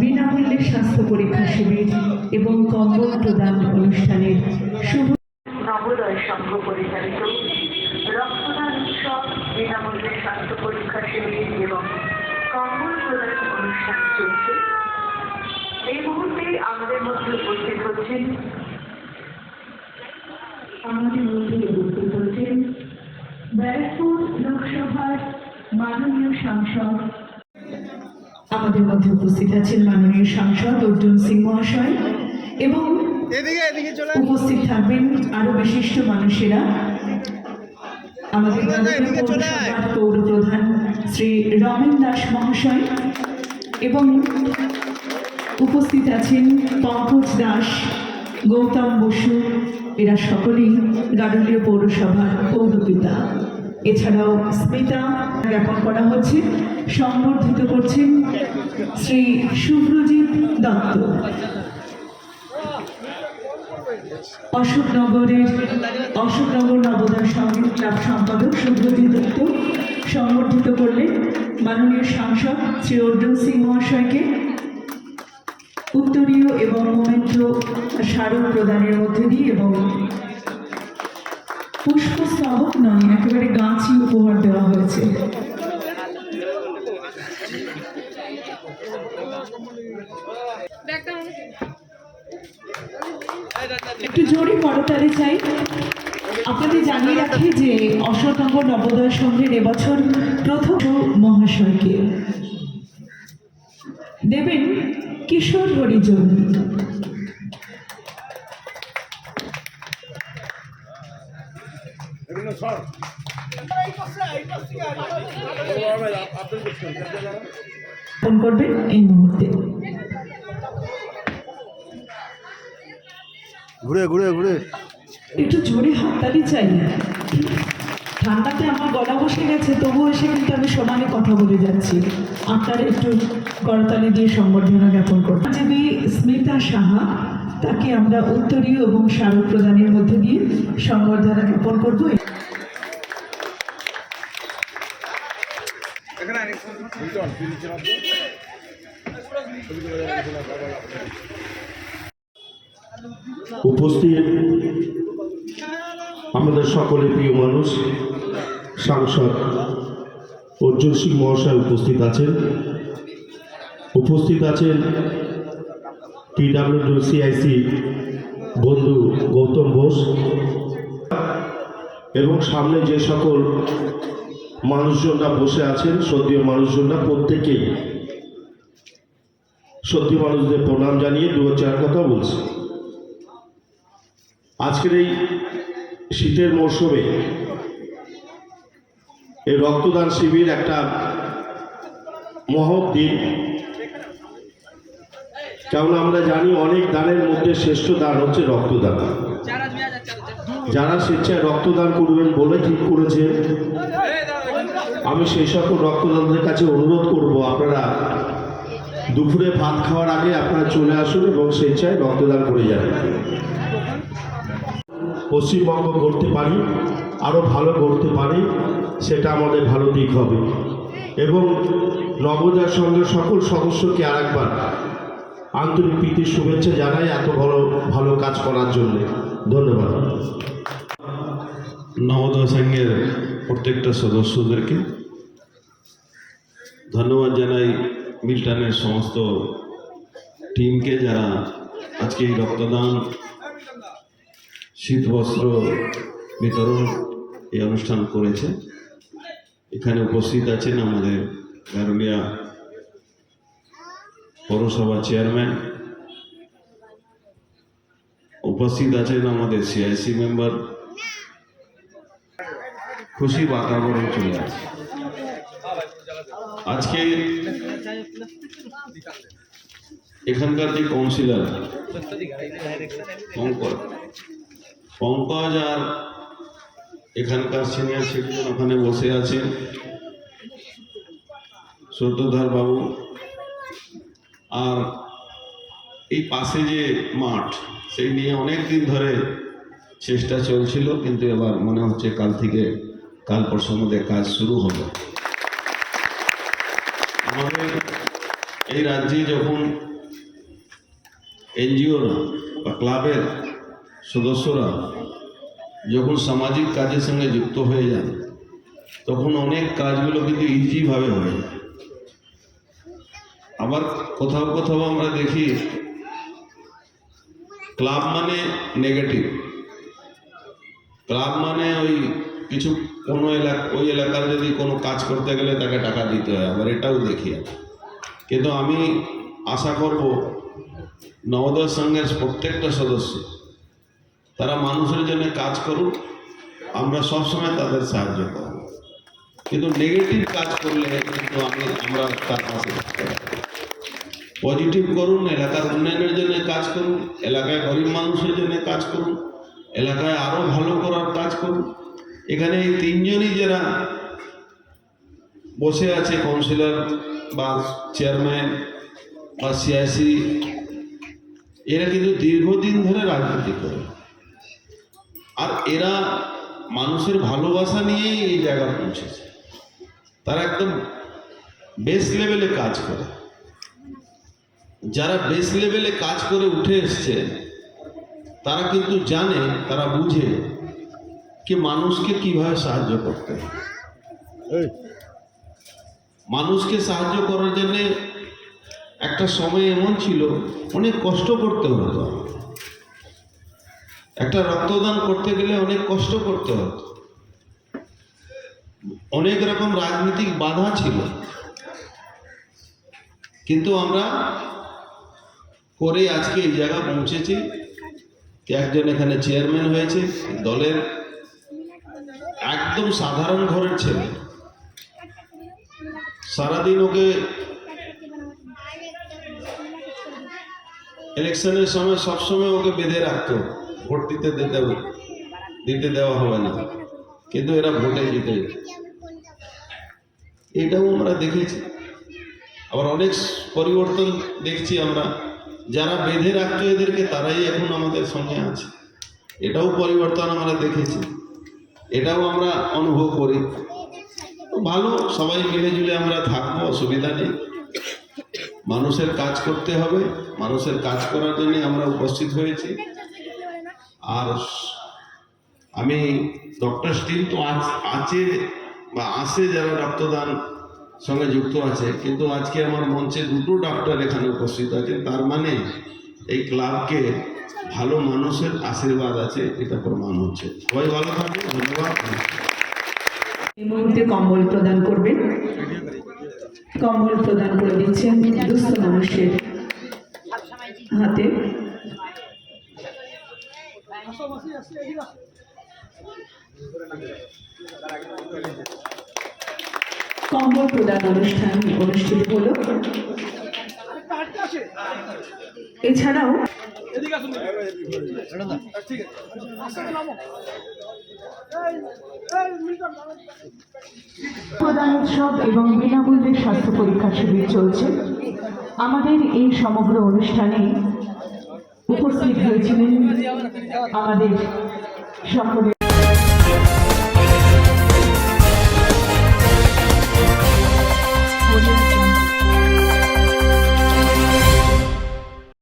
বিনামূল্যে স্বাস্থ্য পরীক্ষা শিবির এবং কম্বল প্রদান অনুষ্ঠানের শুভ নবোদয় সংঘ পরিচালিত রক্তদান উৎসব, বিনামূল্যে স্বাস্থ্য পরীক্ষা শিবির এবং কম্বল প্রদান অনুষ্ঠান চলছে। এই মুহূর্তে আমাদের মধ্যে উপস্থিত হচ্ছেন আমাদের মধ্যে উপস্থিত হচ্ছেন ব্যারাকপুর লোকসভার মাননীয় সাংসদ আমাদের মধ্যে উপস্থিত আছেন মাননীয় সাংসদ অর্জুন সিং মহাশয় এবং উপস্থিত থাকবেন আরও বিশিষ্ট মানুষেরা। আমাদের পৌর প্রধান শ্রী রমেন দাস মহাশয় এবং উপস্থিত আছেন পঙ্কজ দাস গৌতম বসু। এরা সকলেই গারুলীয় পৌরসভার পৌরপিতা। এছাড়াও স্মিতা জ্ঞাপন করা হচ্ছে সংবর্ধিত করছেন শ্রী শুভ্রজিৎ দত্ত। অশোকনগরের, অশোকনগর নবোদয় সংগীত ক্লাব সম্পাদক সুব্রজিৎ দত্ত সংবর্ধিত করলেন মাননীয় সাংসদ শ্রী অর্জুন সিং মহাশয়কে। উত্তরীয় এবং মোমেন্টো স্মারক প্রদানের মধ্যে দিয়ে এবং পুষ্পস্তবক নয়, একেবারে গাছই উপহার দেওয়া হয়েছে। একটু জোরে করতালি চাই। আপনাদের জানিয়ে রাখি যে অশোকনগর নবোদয় সংঘের এবছর প্রথম মহাশয়কে দেবেন কিশোর হরিজন। ফোন করবেন এই মুহূর্তে ঘুরে ঘুরে ঘুরে। একটু জোরে হাততালি চাই। ঠান্ডাতে আমার গলা বসে গেছে, তবুও এসে কিন্তু আমি সমানে কথা বলে যাচ্ছি। আপনারা একটু করতালি দিয়ে সম্বর্ধনা জ্ঞাপন করুন। দেবী স্মিতা সাহা, তাকে আমরা উত্তরীয় এবং স্মারক প্রদানের মধ্যে দিয়ে সম্বর্ধনা জ্ঞাপন করব। উপস্থিত আমাদের সকলের প্রিয় মানুষ, সাংসদ অর্জুন সিং মহাশয় উপস্থিত আছেন। উপস্থিত আছেন পিডাব্লিউডি সিআইসি বন্ধু গৌতম ঘোষ এবং সামনে যে সকল মানুষজনরা বসে আছেন সদ্যীয় মানুষজনরা প্রত্যেকেই সত্যি মানুষদের প্রণাম জানিয়ে দু চার কথা বলছি। আজকের এই শীতের মরশুমে এই রক্তদান শিবির একটা মহৎ দিন। আমরা জানি অনেক দানের মধ্যে শ্রেষ্ঠ দান হচ্ছে রক্তদান। যারা স্বেচ্ছায় রক্তদান করবেন বলে ঠিক করেছে আমি সেই সকল রক্তদানদের কাছে অনুরোধ করব, আপনারা দুপুরে ভাত খাওয়ার আগে আপনারা চলে আসুন এবং স্বেচ্ছায় রক্তদান করে যান। পশ্চিমবঙ্গ গড়তে পারি আরও ভালো করতে পারি, সেটা আমাদের ভালো দিক হবে। এবং নবোদয় সঙ্গে সকল সদস্যকে আরেকবার আন্তরিক প্রীতির শুভেচ্ছা জানাই এত ভালো ভালো কাজ করার জন্য। ধন্যবাদ। নবোদয় সংঘের প্রত্যেকটা সদস্যদেরকে ধন্যবাদ জানাই মিল্টনের সমস্ত টিমকে যারা আজকে এই রক্তদান শীতবস্ত্র বিতরণ এই অনুষ্ঠান করেছে। এখানে উপস্থিত আছেন আমাদের গারুলিয়া পৌরসভা চেয়ারম্যান। উপস্থিত আছেন আমাদের সিআইসি মেম্বার। খুশি বাতাবরণ চলে আসে আজকে এখানকার যে কাউন্সিলর পঙ্কজ পঙ্কজ আর এখানকার সিনিয়র সিটিজেন ওখানে বসে আছেন। সত্যধর বাবু আর এই পাশে যে মাঠ, সেই নিয়ে অনেক দিন ধরে চেষ্টা চলছিল, কিন্তু এবার মনে হচ্ছে কাল থেকে, কাল পরশুর মধ্যে কাজ শুরু হবে। আমাদের এই রাজ্যে যখন এনজিওরা বা ক্লাবের সদস্যরা যখন সামাজিক কাজের সঙ্গে যুক্ত হয়ে যান তখন অনেক কাজগুলো কিন্তু ইজিভাবে হয়ে যায় আবার কোথাও কোথাও আমরা দেখি ক্লাব মানে নেগেটিভ ক্লাব মানে ওই কিছু কোনো এলাকা ওই এলাকার যদি কোনো কাজ করতে গেলে তাকে টাকা দিতে হয়, আবার এটাও দেখি কিন্তু আমি আশা করব নবোদয় সংঘের প্রত্যেকটা সদস্য, তারা মানুষের জন্য কাজ করুক, আমরা সবসময় তাদের সাহায্য করব। কিন্তু নেগেটিভ কাজ করলে কিন্তু আমি আমরা তার পাশে পজিটিভ করুন, এলাকার উন্নয়নের জন্য কাজ করুন, এলাকায় গরিব মানুষের জন্য কাজ করুন, এলাকায় আরও ভালো করার কাজ করুন। এখানে এই তিনজনই যারা বসে আছে কাউন্সিলর বা চেয়ারম্যান বা সিআইসি এরা কিন্তু দীর্ঘদিন ধরে রাজনীতি করে। আর এরা মানুষের ভালোবাসা নিয়েই এই জায়গায় পৌঁছেছে। তারা একদম বেস লেভেলে কাজ করে। যারা বেস লেভেলে কাজ করে উঠে এসছে, তারা কিন্তু জানে, তারা বুঝে কি মানুষকে কীভাবে সাহায্য করতে। মানুষকে সাহায্য করার জন্য একটা সময় এমন ছিল অনেক কষ্ট করতে হতো একটা রক্তদান করতে গেলে অনেক কষ্ট করতে হতো অনেক রকম রাজনৈতিক বাধা ছিল কিন্তু আমরা করে আজকে এই জায়গা পৌঁছেছি একজন এখানে চেয়ারম্যান হয়েছে দলের একদম সাধারণ ঘরের ছেলে। সারাদিন ওকে ইলেকশনের সময় সবসময় ওকে বেঁধে রাখতো। ভোট দিতে দিতে দিতে দেওয়া হবে না। কিন্তু এরা ভোটে জিতে এটাও আমরা দেখেছি। আবার অনেক পরিবর্তন দেখছি আমরা। যারা বেঁধে রাখতো এদেরকে, তারাই এখন আমাদের সঙ্গে আছে। এটাও পরিবর্তন আমরা দেখেছি। এটাও আমরা অনুভব করি। ভালো, সবাই মিলে জুলে আমরা থাকব, অসুবিধা নেই। মানুষের কাজ করতে হবে, মানুষের কাজ করার জন্য আমরা উপস্থিত হয়েছি। আর আমি ডক্টর স্টিল তো আছে বা আসে যারা রক্তদান সঙ্গে যুক্ত আছে, কিন্তু আজকে আমার মঞ্চে দুটো ডাক্তার এখানে উপস্থিত আছেন। তার মানে এই ক্লাবকে ভালো মানুষের আশীর্বাদ আছে, এটা প্রমাণ হচ্ছে। সবাই ভালো থাকবে ধন্যবাদ। মুহূর্তে কম্বল প্রদান করবেন। কম্বল প্রদান করে দিচ্ছেন দুস্থ মানুষের হাতে। কম্বল প্রদান অনুষ্ঠান অনুষ্ঠিত হলো। এছাড়াও প্রদান উৎসব এবং বিনামূল্যে স্বাস্থ্য পরীক্ষা শিবির চলছে। আমাদের এই সমগ্র অনুষ্ঠানে উপস্থিত হয়েছিলেন আমাদের সকলের